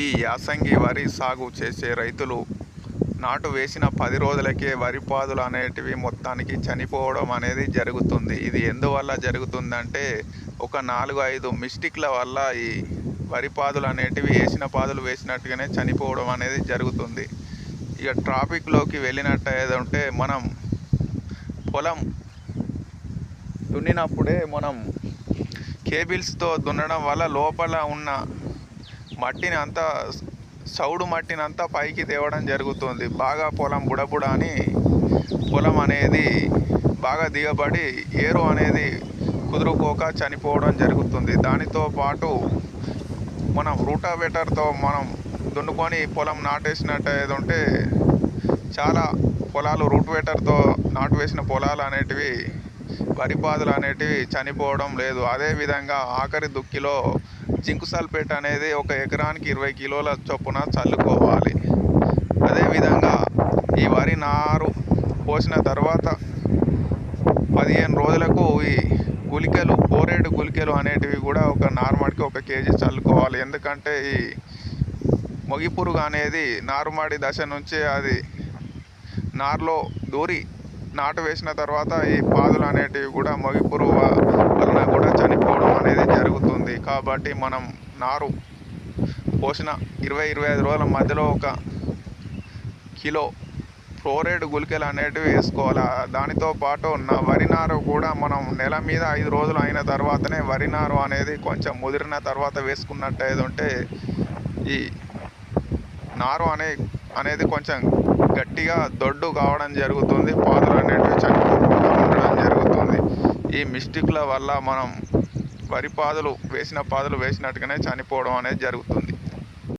ఈ యాసంగి వరి సాగు చేసే రైతులు నాటు వేసిన పది రోజులకే వరి పాదులు అనేటివి మొత్తానికి చనిపోవడం అనేది జరుగుతుంది. ఇది ఎందువల్ల జరుగుతుందంటే ఒక నాలుగు ఐదు మిస్టిక్ల వల్ల ఈ వరి పాదులు అనేటివి వేసిన పాదులు వేసినట్టుగానే చనిపోవడం అనేది జరుగుతుంది. ఇక ట్రాఫిక్లోకి వెళ్ళినట్టు ఏదంటే మనం పొలం దున్నినప్పుడే మనం కేబిల్స్తో దున్నడం వల్ల లోపల ఉన్న మట్టిని అంతా చౌడు మట్టిని అంతా పైకి తేవడం జరుగుతుంది. బాగా పొలం బుడబుడ అని పొలం అనేది బాగా దిగబడి ఏరు అనేది కుదురుకోక చనిపోవడం జరుగుతుంది. దానితో పాటు మనం రూటావేటర్తో మనం దున్నుకొని పొలం నాటేసినట్టు ఏది ఉంటే చాలా పొలాలు రూట్వేటర్తో నాటు వేసిన పొలాలు అనేటివి వరి పాదులు అనేటివి చనిపోవడం లేదు. అదేవిధంగా ఆఖరి దుక్కిలో జింకు సల్ఫేట్ అనేది ఒక ఎకరానికి ఇరవై కిలోల చొప్పున చల్లుకోవాలి. అదేవిధంగా ఈ వరి నారు పోసిన తర్వాత పదిహేను రోజులకు ఈ గుళికలు పోరేడు గుళికలు అనేటివి కూడా ఒక నారుమడికి ఒక కేజీ చల్లుకోవాలి. ఎందుకంటే ఈ మొగి పురుగు అనేది నారుమడి దశ నుంచి అది నారులో దూరి నాటు వేసిన తర్వాత ఈ పాదులు అనేటివి కూడా మొగి పురుగు వలన కూడా చనిపో ఉంటుంది. కాబట్టి మనం నారు పోసిన ఇరవై ఇరవై ఐదు రోజుల మధ్యలో ఒక కిలో ఫ్లోరైడ్ గుళికలు అనేటివి వేసుకోవాలి. దానితో పాటు నా వరి నారు కూడా మనం నెల మీద ఐదు రోజులు అయిన తర్వాతనే వరి నారు అనేది కొంచెం ముదిరిన తర్వాత వేసుకున్నట్టు ఏది ఉంటే ఈ నారు అనే అనేది కొంచెం గట్టిగా దొడ్డు కావడం జరుగుతుంది. పాదులు అనేటివి చనిపోకుండా ఉండడం జరుగుతుంది. ఈ మిస్టేక్ల వల్ల మనం వరి పాదులు వేసిన పాదులు వేసినట్టుగానే చనిపోవడం అనేది జరుగుతుంది.